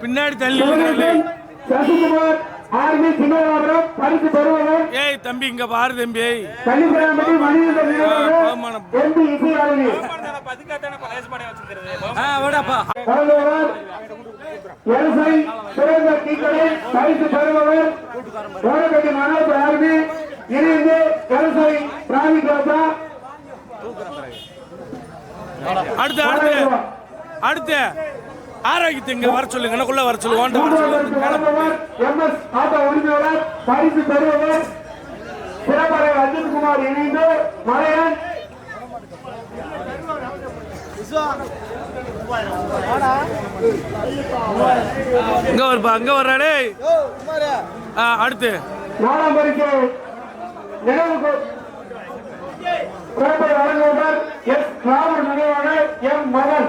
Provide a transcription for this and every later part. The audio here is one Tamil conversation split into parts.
பின்னாடி தள்ளி. சசிகுமார் ஆர்மி சிங்களாபுரம் பரிசு பெறுவவர் ஏய் தம்பி இங்க பாரு தம்பி மணியந்தர் பகுமானம். எம்பி ஆ இணைந்து பிராமிக் ராஜா. அடுத்து அடுத்து அடுத்து ஆரோக்கியத்தை இங்க வர சொல்லுங்க. எனக்குள்ள வர சொல்லு ஓண்ட வர மூன்றாம் பரிசு சொல்லு. வழங்குபவர் எம் எஸ் ஆட்டோ உரிமையாளர் பரிசு பெறுபவர் சிறப்பரை அஜித்குமார் இணைந்து மலையன் இங்க வருப்பா இங்க வர்றா டேய். ஆ அடுத்து. நாலாம் பரிசு நினைவுக்கு கோப்பை வழங்குபவர் எஸ் ராமர் நினைவாளர் எம் மகன்.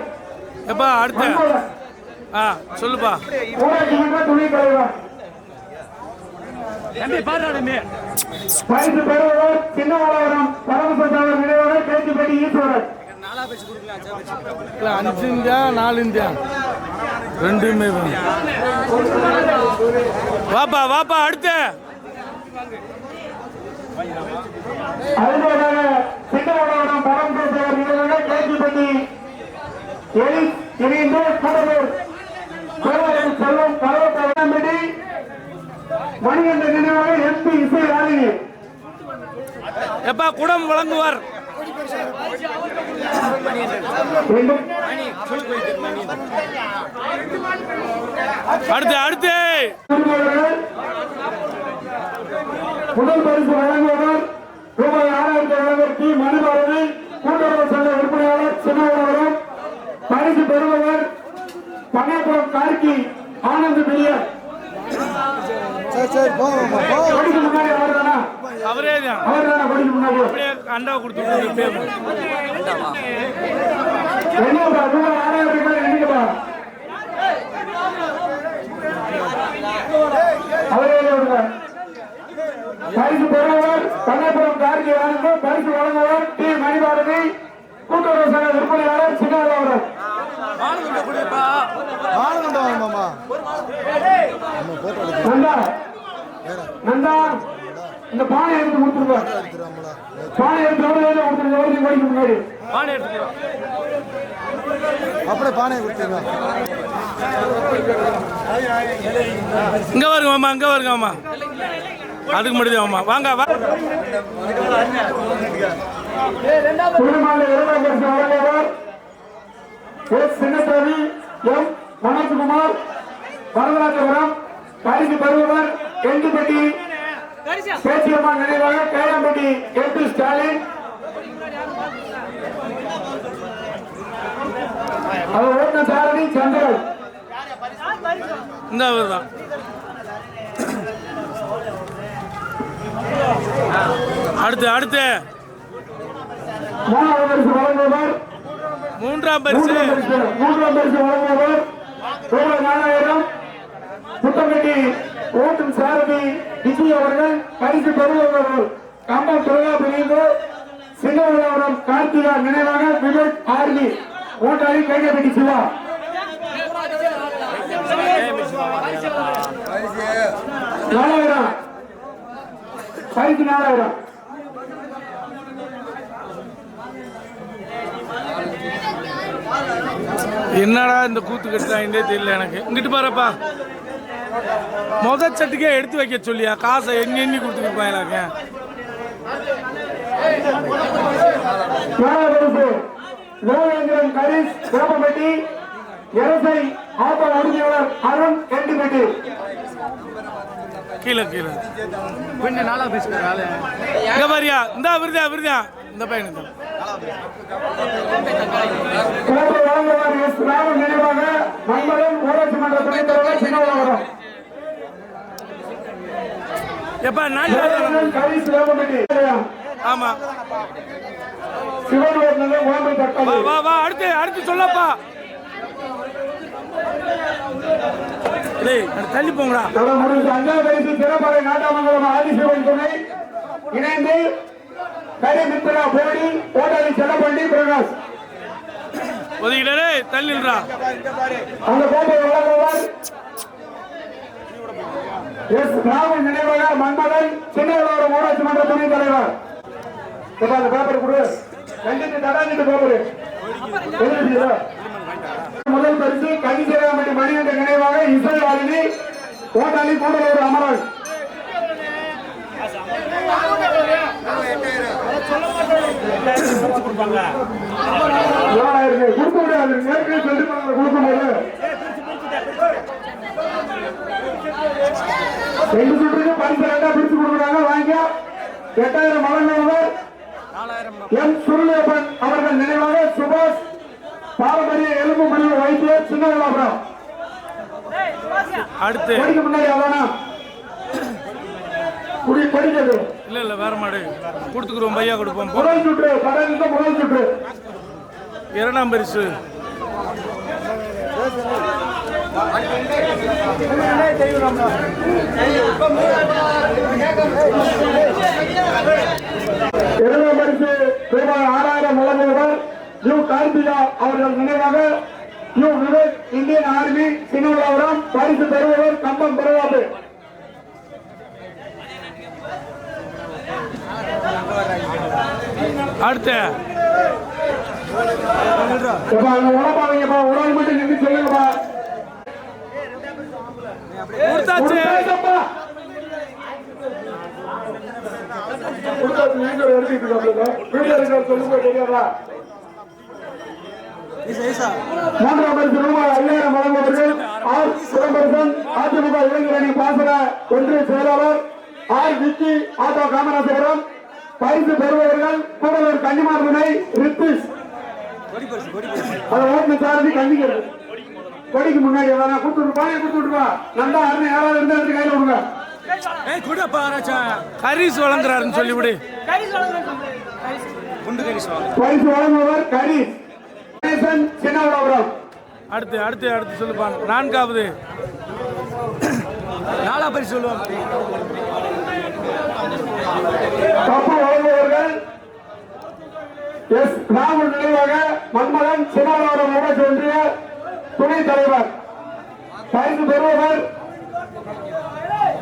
எப்பா அடுத்து. ஆ சொல்லுப்பா. ஊராட்சி மன்ற தலைவர். பரிசு நினைவாளர் பேச்சுப்பட்டி ஈஸ்வரன். இல்ல அஞ்சு இந்தியா நாலு இந்தியா. ரெண்டுமே. வாப்பா வாப்பா அடுத்து. மணிகண்ட எம்பி இசை எப்பா குடம் வழங்குவார். அடுத்து அடுத்து. முதல் பரிசு வழங்குபவர் ரூபாய் ஆறாயிரத்தி வழங்குவர் டி. மணிபாரதி கூட்டுறவு சங்க உறுப்பினராளர் சின்னவரம் பரிசு பெறுபவர் பண்ணாபுரம் கார்கி ஆனந்த் பிரியர். முன்னாடி அவர் தானா அவரே தான் அவர் தானா முன்னாடி அப்படியே அண்டா கொடுத்து என்னப்பா ரூபாய் ஆறாயிரம் ரூபாய் எண்ணிக்கப்பா அவரே விடுங்க பரிசு பெறுவர் பண்ணாபுரம் கார்கி ஆனந்த் பரிசு வழங்குவர் டி மணிபாரதி கூட்டுறவு சங்க விற்பனையாளர் நந்தா. இந்த பானை எடுத்து கொடுத்துருங்க. பானை எடுத்து எவ்வளவு கொடுத்துருங்க? எவ்வளவு கோடிக்கு முன்னாடி பானை எடுத்துக்கலாம் அப்படியே பானையை கொடுத்தீங்க இங்க வருங்க மாமா இங்க வருங்க மாமா. அதுக்கு மட்டும் மாமா. வாங்க வா. குடும்பமான எஸ் சின்னசாமி எம் மனோஜ்குமார் வரதராஜபுரம் பரிசு பெறுபவர் எண்டுப்பட்டி பேச்சியம்மா நினைவாக கேளாம்பட்டி எம்பி ஸ்டாலின். அவர் ஓட்ட சாரதி சந்திரன். இந்த அவர் தான் அடுத்து அடுத்து. மூணாவது பரிசு வழங்குபவர் மூன்றாம் பரிசு. மூன்றாம் பரிசு மூன்றாம் சோழ ரூபாய் நாலாயிரம் புத்தகட்டி ஓட்டும் சாரதி விஜய் அவர்கள் பரிசு பெறுபவர்கள் கம்பம் துறையா பிரிவு சிங்கவரம் கார்த்திகா நினைவாக விவேக் ஆர்மி ஓட்டாளி கைகப்பட்டி சிவா. நாலாயிரம் பரிசு நாலாயிரம் என்னடா இந்த கூத்து கட்டுறாங்கன்னே தெரியல எனக்கு. இங்கிட்டு பாருப்பா. முத சட்டுக்கே எடுத்து வைக்க சொல்லியா? காசை எண்ணி எண்ணி கொடுத்துருப்பாங்க எனக்கு நாலாவது லோகேந்திரன் கரீஸ் கோபப்பட்டி எரசை ஆட்டோ உரிமையாளர் அருண் கெண்டிப்பட்டி கீழே கீழே. இங்க பாரியா. இந்த விருதா விருதா. இந்த சின்னவரம் எப்பா நான் ஆமா. வா வா அடுத்து அடுத்து சொல்லப்பா. தள்ளி போங்கடா. முடிந்து அஞ்சாவது பரிசு சிறப்பாக நாட்டாமங்கலம் ஆதிசிவன் துணை. இணைந்து கரி மித்ரா போடி ஓட்டாளி செல்லப்பள்ளி பிரகாஷ். ஒதுக்கிடே தள்ளிடுறா அந்த வழங்குவார் எஸ் நினைவாக மன்மதன் சின்னவரோட ஊராட்சி மன்ற துணைத் தலைவர். அந்த பேப்பர் கொடு. கண்டித்து தடாஞ்சிட்டு பேப்பர்? முதல் பரிசு கனிசேராமணி மணிகண்ட நினைவாக இசை ஓட்டாளி கூடலூர் அமரன். கொடுக்க முடியாது நேரடியாக சொல்லி கொடுக்கும்போது ரெண்டு சுற்றுக்கு பரிசு ரெண்டா பிரிச்சு கொடுக்குறாங்க வாங்க எட்டாயிரம் வழங்குவர் எம் அவர்கள் நினைவாக சுபாஷ் பாரம்பரிய எலும்பு மணி வைத்தியர் சின்ன விளாபுரம் அடுத்து. படிக்க முன்னாடி அதானா குடி படிக்கிறது இல்ல இல்ல வேற மாடு. கொடுத்துக்குறோம் பையா கொடுப்போம். முதல் சுற்று கடலில் முதல் சுற்று. இரண்டாம் பரிசு. இரண்டாம் பரிசு ரூபாய் ஆறாயிரம் வழங்குவர் யு. கார்த்திகா அவர்கள் நினைவாக U. Vivek Indian army Chinnavalapuram பரிசு பெறுபவர் கம்பம் பெறுவாது அடுத்து எப்பா அங்க உடம்பாவீங்கப்பா உடம்பு மட்டும் நின்று சொல்லுங்கப்பா கொடுத்தாச்சு கொடுத்தாச்சப்பா. கொடுத்தாச்சு, நீங்க ஒரு எடுத்துக்கிட்டு இருக்காப்லங்க. வீட்டுல இருக்கிற சொல்லுங்க தெரியாதா மூன்றாம் பரிசு ரூபாய் ஐயாயிரம் வழங்குவதற்கு ஆர் சிதம்பரசன் அதிமுக இளைஞரணி பாசன ஒன்றிய செயலாளர் ஆர் விக்கி ஆட்டோ காமராஜபுரம். பரிசு பெறுபவர்கள் கூடலூர் கன்னிமார் துணை ரித்திஷ். அதை ஓட்டு சாரதி கண்டிக்கிறது. கொடிக்கு முன்னாடி எதனா கொடுத்துட்டு பாய கொடுத்துட்டு வா நல்லா அருணை யாராவது இருந்தா எடுத்து கையில விடுங்க ஹரிஸ் வழங்குறாருன்னு சொல்லி விடு பரிசு வழங்குபவர் கரி கணேசன் சின்னவளபுரம். அடுத்து அடுத்து அடுத்து சொல்லுப்பா. நான்காவது. நாலா பரிசு சொல்லுவாங்க. கப்பு வழங்குபவர்கள் எஸ் ராகுல் நினைவாக மன்மகன் சின்னவளபுரம் ஊராட்சி ஒன்றிய துணைத் தலைவர். பரிசு பெறுபவர்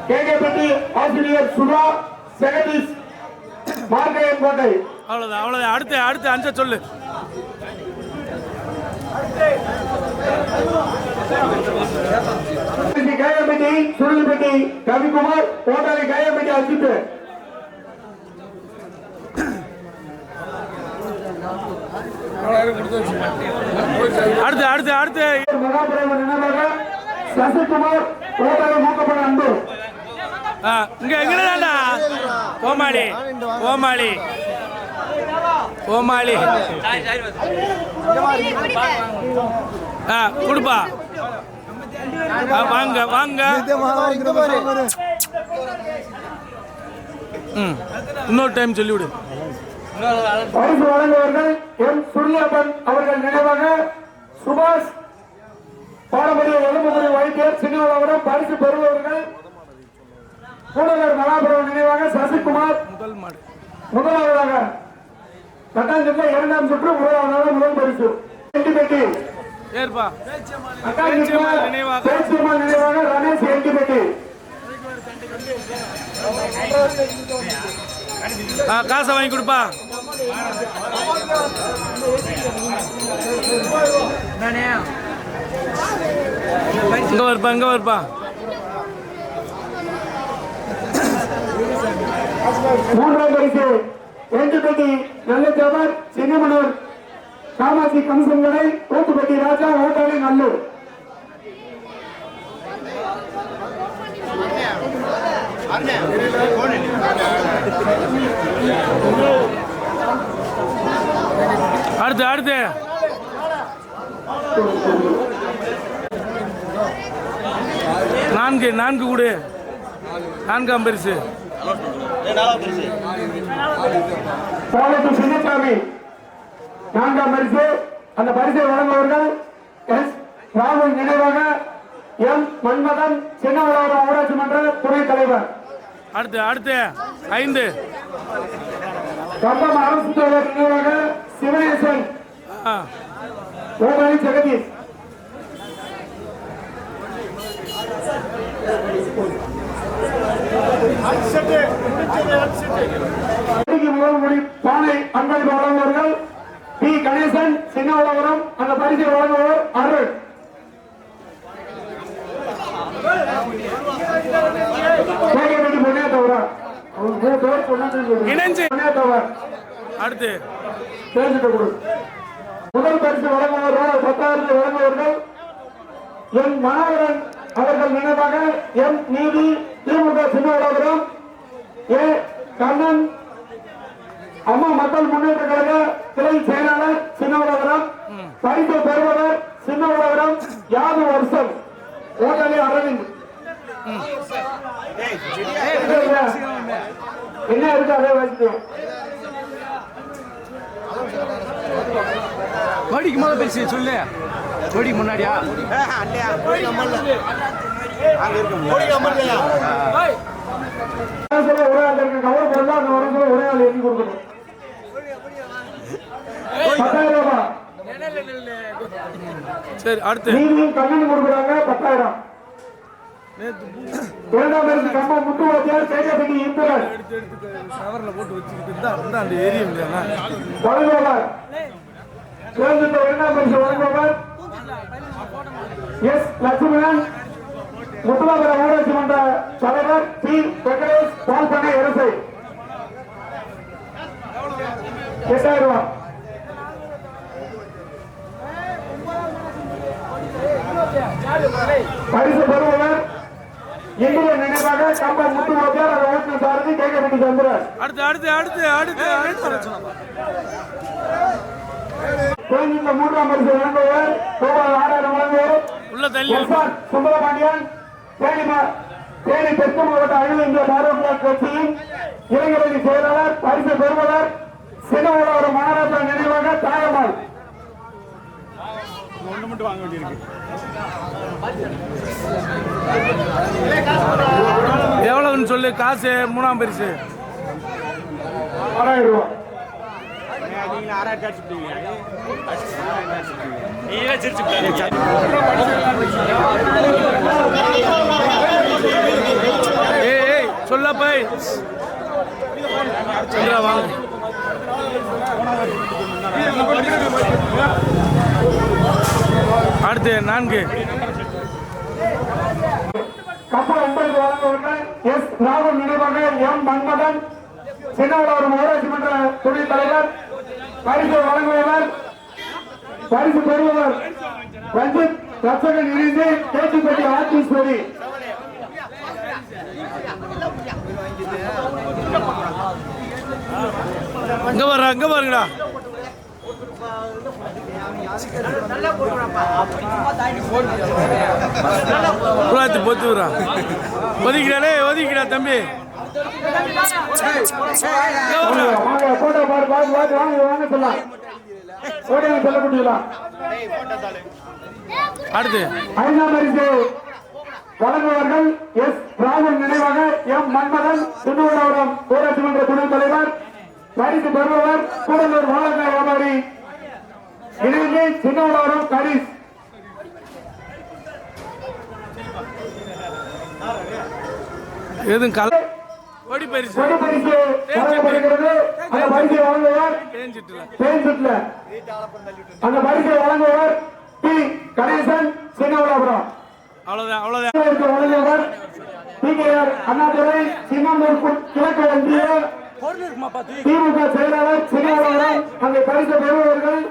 கேகேபட்டி ஆசிரியர் சுதா ஜெகதீஷ் மார்க்கையன் கோட்டை. அவ்வளவுதான் அவ்வளவுதான். அடுத்து அடுத்து அஞ்ச சொல்லு. கையப்பட்டி சுருளிப்பட்டி கவிக்குமார் கோட்டாளி கையப்பட்டி அஜித். அடுத்து அடுத்து அடுத்து. சசிகுமார் அன்பு இங்க எங்கடா கோமாளி கோமாளி கோமாளி. ஆ கொடுப்பா. வாங்க வாங்க. ம் இன்னொரு டைம் சொல்லிவிடு. பரிசு வழங்குவர்கள் எம் சூரியப்பன் அவர்கள் நினைவாக சுபாஷ் பாரம்பரிய எலும்புமுறை வைத்தியர் சின்னவளவரம் பரிசு பெறுபவர்கள் கூடலூர் மகாபுரம் நினைவாக சசிகுமார் முதலாவதாக கட்டாஞ்சிட்டில் இரண்டாம் சுற்று முதலாவதாக முதல் பரிசு. எண்டிபெட்டி நினைவாக. ரமேஷ் எண்டிபெட்டி காசை வாங்கி கொடுப்பா. இங்க வருப்பா இங்க வருப்பா. மூன்றாம் பரிசு எண்டிபெட்டி நல்லச்சவர் சின்னமனூர். காமாட்சி கம்சங்கடை ஊத்துப்பட்டி ராஜா ஓட்டாளி நல்லூர். அடுத்து அடுத்து. நான்கு நான்கு கொடு. நான்காம் பரிசு சின்னசாமி. நான்காம் பரிசு அந்த பரிசை வழங்குவவர்கள் எஸ். ராகுல் நினைவாக எம். மன்மதன் சின்னவளாறு ஊராட்சி மன்ற துணைத் தலைவர். அடுத்து அடுத்து. ஐந்து. கம்பம் அரசு நினைவாக சிவனேசன். ஆ. ஓமணி ஜெகதீஷ். இன்னைக்கு முதல் முடி பானை அன்பளிப்பு வழங்குவார்கள் பி. கணேசன் சின்ன உலகரம் அந்த பரிசை வழங்குவோர் அருள். இணைஞ்சு. தவிர அடுத்து. முதல் பரிசு வழங்குவார்கள் பத்தாயிரத்து வழங்குவார்கள். என் மனோகரன் அவர்கள் நினைவாக எம் நீதி திமுக சின்னவராபுரம் ஏ கண்ணன். அம்மா மக்கள் முன்னேற்ற கழக கிளை செயலாளர் சின்னவராபுரம் பரிசு பெறுபவர் சின்னவராபுரம் யாது வருஷம். ஓட்டலி அரவிந்த். என்ன இருக்கு அதே வச்சுக்கோ கோடிக்கு முதல்ல பேசி சொல்லு. கோடிக்கு முன்னாடியா? ஆள் எழுதி கொடுக்கணும் பத்தாயிரம் ரூபாய் சரி அடுத்து. நீங்களும் கண்ணன் கொடுக்குறாங்க பத்தாயிரம். இரண்டாம் சேகப்பட்டி இந்திரன் எடுத்து எடுத்து சவரில் போட்டு வச்சுக்கிட்டு இருந்தா இருந்தா அந்த எரியும் இல்லையா? வழங்குபவர் இரண்டாம் பரிசு வழங்குபவர் எஸ் லட்சுமணன். முத்துலாபுரம் ஊராட்சி மன்ற தலைவர் பி. வெங்கடேஷ் பால் பண்ணை எட்டாயிரம். ரூபாய் பரிசு பெறுபவர் இந்திய நினைவாக கம்பம் முத்து வாத்தியார் அதை ஓட்டுநர் சாரதி கேட்கப்பட்டு சந்திரன் அடுத்து அடுத்து அடுத்து அடுத்து அடுத்து. கோயிலுள்ள மூன்றாம் பரிசு வழங்குவர். ரூபாய் ஆறாயிரம் வழங்குவோர். சுந்தரபாண்டியன் தேனி தேனி தெற்கு மாவட்ட அகில இந்திய பாரதிய கட்சியின் இளைஞரணி செயலாளர் பரிசு பெறுபவர் சின்னவளவர் மகாராஜா நினைவாக தாயம்மாள். எவ்வளவுன்னு சொல்லு காசு மூணாம் பரிசு. ஆறாயிரம் ரூபாய் ஏய் ஏய் சொல்ல போய். சந்திரா வாங்க. அடுத்து நான்கு. கப்பல் ஒன்பது வழங்குவர்கள் எஸ் ராகுல் நினைவாக எம் மன்மதன் சின்னவளவர் ஊராட்சி மன்ற துணைத் தலைவர் பரிசு வழங்குபவர் பரிசு பெறுபவர் ரஞ்சித் ரட்சகன் இணைந்து கேட்டுப்பட்டி ஆத்தீஸ்வரி அங்க வர அங்க பாருங்கடா. புறாத்து பொத்து வரா ஒதுக்கிடாடே ஒதுக்கிடா தம்பி. இங்க போட்டோ பாரு பாரு பாரு வாங்க. சொல்லலாம் போட்டோ சொல்ல முடியலாம் அடுத்து. ஐந்தாம் பரிசு வழங்குவார்கள் எஸ் ராகுல் நினைவாக எம் மன்மதன் திருநூறாவரம் ஊராட்சி மன்ற துணைத் தலைவர் பரிசு பெறுபவர் கூடலூர் வாழக்காய் வியாபாரி. இணைந்து சின்னவளவரம் கரிஸ் எதுவும் கல ஓடி பரிசு வழங்கப்படுகிறது அந்த பரிசை வழங்குவார் தேஞ்சிட்டுல. அந்த பரிசை வழங்குவார் பி. கணேசன் சின்னவளபுரம் அவ்வளவுதான் அவ்வளவுதான். வழங்குவார் பிகேஆர் அண்ணாதுரை கு- கிழக்கு ஒன்றிய திமுக செயலாளர் சின்னவளபுரம் அந்த பரிசு பெறுபவர்கள்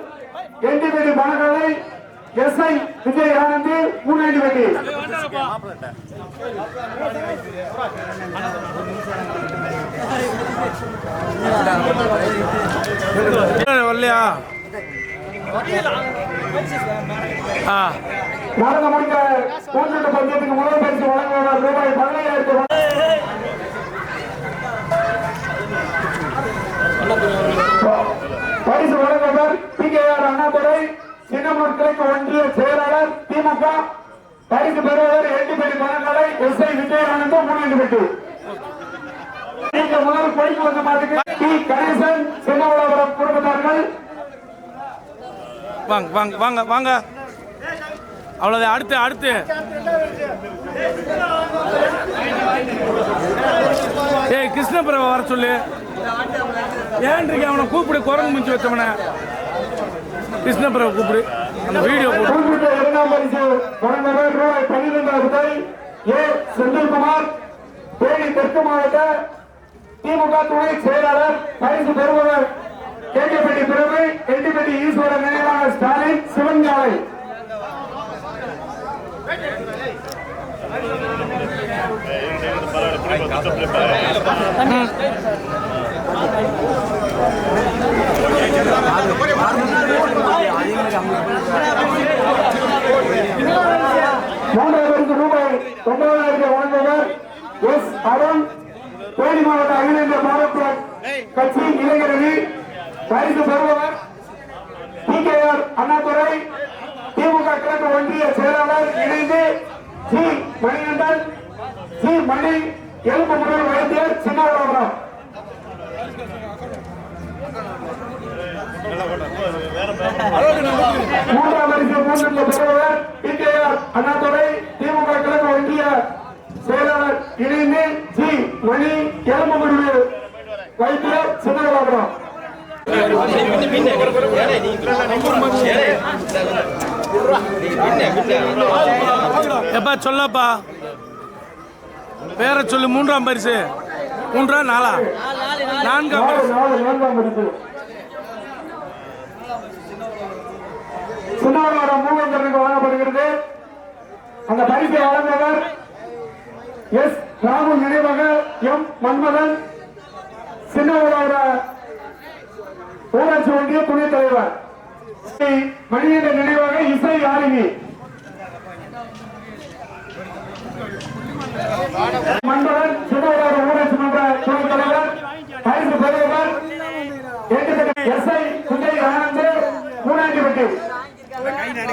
எண்டிபெடி பணக்காலை எஸ் ஐ விஜய் ஆனந்த் மூணாண்டிபெட்டி வரலையா நடந்து முடிந்த கூட்டுறவு பஞ்சத்துக்கு முதல் பரிசு வழங்குவார் ரூபாய் பதினையாயிரத்து பரிசு வழங்குவர் P K R Annadurai. Chinnamur கிழக்கு ஒன்றிய செயலாளர் திமுக பரிசு பெறுவதர் எட்டுப்பட்டி பணக்காலை எஸ் ஐ விஜயானந்தம் மூணு பெட்டி நீங்க முதல் போய்க்கு வந்த மாட்டுக்கு டி. கணேசன் சின்னவளபுரம் குடும்பத்தார்கள். வாங்க வாங்க வாங்க வாங்க. அவ்வளோதான் அடுத்து அடுத்து. ஏய் கிருஷ்ணபிரபா வர சொல்லு. ஏன் ஏன்றிருக்க அவனை கூப்பிடு குரங்கு முடிச்சு வச்சவன? கிருஷ்ணபிரபா கூப்பிடு அந்த வீடியோ போடு குறிப்பிட்ட இரண்டாம் பரிசு வழங்குவர் ரூபாய் பன்னிரெண்டாயிரம் ரூபாய் ஏ செந்தில்குமார் தேனி தெற்கு மாவட்ட திமுக துணை செயலாளர் பரிசு பெறுபவர் கேகேபட்டி பிறகு எட்டிப்பட்டி ஈஸ்வரன் நினைவாக ஸ்டாலின் சிவஞாலை மூன்றாயிரத்து ரூபாய் ஒன்பதாயிரத்தை வழங்குவர். எஸ் அருண் தேனி மாவட்ட அகில இந்திய மாவட்ட கட்சி இளைஞரணி பரிசு பெறுபவர் P K R Annadurai DMK கிழக்கு ஒன்றிய செயலாளர் இணைந்து சி மணிகண்டன் சி மணி எலும்பு முதல் வைத்தியர் சின்னவரம் மூன்றாம் வரிசை மூன்றில் பெறுபவர் பிகேஆர் அண்ணாதுரை திமுக கிழக்கு ஒன்றிய செயலாளர் இணைந்து ஜி மணி எலும்பு முடிவு வைத்தியர் எப்பா சொல்லப்பா. பேரை சொல்லு மூன்றாம் பரிசு. மூன்றா நாலா? நான்காம் நாலு பரிசு. நாலு மூவந்தருக்கு வழங்கப்படுகிறது. அந்த பரிசை வழங்குவர் எஸ். ராகுல் நினைவாக எம். மன்மதன் சின்னவரோட ஊராட்சி ஒன்றிய துணைத் தலைவர் ஸ்ரீ மணிகண்ட நினைவாக இசை யாழினி. மன்மதன் சின்னவரோட ஊராட்சி மன்ற துணைத் தலைவர் பரிசு பெறுபவர் எஸ். ஐ.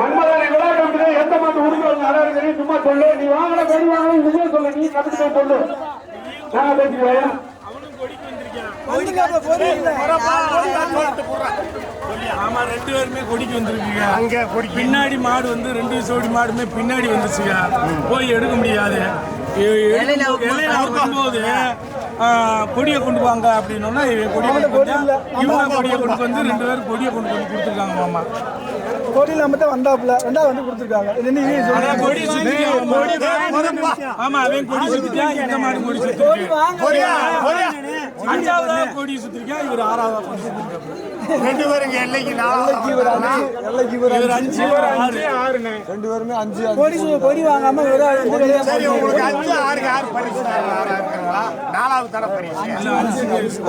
மன்மதன் கமிட்டி எந்த மாட்டு சும்மா சொல்லு. நீ இதுவே சொல்லு நீ சொல்லு. பின்னாடி மாடு வந்து ரெண்டு சோடி மாடுமே பின்னாடி வந்துச்சுங்க. போய் எடுக்க முடியாது. ஆ, கொடியை கொண்டு வாங்க அப்படின்னோன்னா இவன் கொடியை கொண்டு வந்தா, இவங்க கொடியை கொண்டு வந்து ரெண்டு பேரும் கொடியை கொண்டு வந்து கொடுத்துருக்காங்க மாமா. கோடியில மட்டும் வந்தாப்புல. ரெண்டாவது வந்து கொடுத்துருக்காங்க. இது ரெண்டு ஆறு. ரெண்டு பேருமே அஞ்சு கோடி கொடி வாங்காம ஒரு ஆள் வந்து வெளியே சரி உங்களுக்கு அஞ்சு ஆறுக்கு ஆறு பரிசு நாலாவது தர பரிசு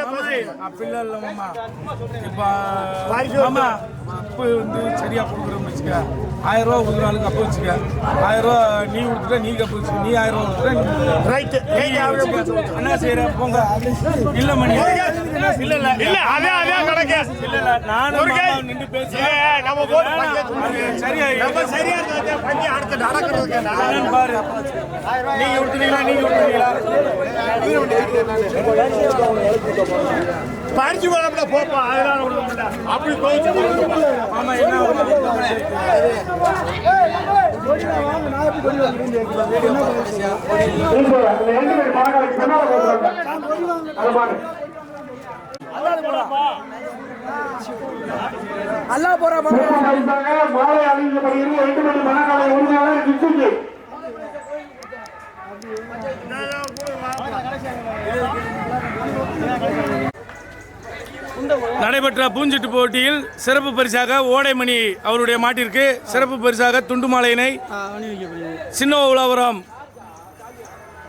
வரணுமா அப்படிலாம் இல்லை மாமா இப்போ மாமா அப்பு வந்து சரியா கொடுக்குறோம்னு வச்சுக்க. ஆயிரம் ரூபா கொடுக்குற ஆளுக்கு அப்போ வச்சுக்க. ஆயிரம் ரூபா நீ கொடுத்துட்ட நீ கப்பு வச்சுக்க. நீ ஆயிரம் ரூபா கொடுத்துட்ட ரைட்டு என்ன செய்யற போங்க. இல்ல மணி இல்ல இல்ல இல்ல. அதே அதே கணக்கு. இல்ல இல்ல நானும் ஒரு கை. ஏ, பேசுறேன் நம்ம அது சரியா நம்ம சரியா இருந்தா பண்ணி அடுத்து நடக்கிறதுக்கு என்னன்னு பாரு. நீங்க கொடுத்துட்டீங்களா நீங்க கொடுத்துட்டீங்களா பறிச்சு போனோம்ல போப்பா. அதனால ஒண்ணும் இல்ல அப்படி கோச்சு மாமா என்ன வாங்க நான் எப்படி அல்லா போறா. மாலை மணி கிச்சுக்கு நடைபெற்ற பூஞ்சிட்டு போட்டியில் சிறப்பு பரிசாக ஓடைமணி அவருடைய மாட்டிற்கு சிறப்பு பரிசாக துண்டு மாலையினை சின்ன உலவரம்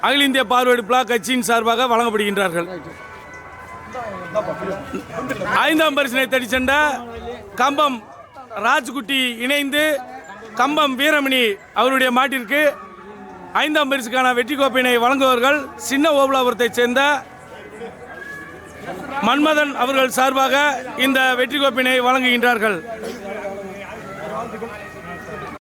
அகில இந்திய பார்வையீடு பிளாக் கட்சியின் சார்பாக வழங்கப்படுகின்றார்கள். ஐந்தாம் பரிசினை தடிச்சென்ற சென்ற கம்பம் ராஜ்குட்டி இணைந்து கம்பம் வீரமணி அவருடைய மாட்டிற்கு ஐந்தாம் பரிசுக்கான வெற்றி கோப்பையினை வழங்குவார்கள் சின்ன ஓபலாபுரத்தைச் சேர்ந்த மன்மதன் அவர்கள் சார்பாக இந்த வெற்றி கோப்பினை வழங்குகின்றார்கள்.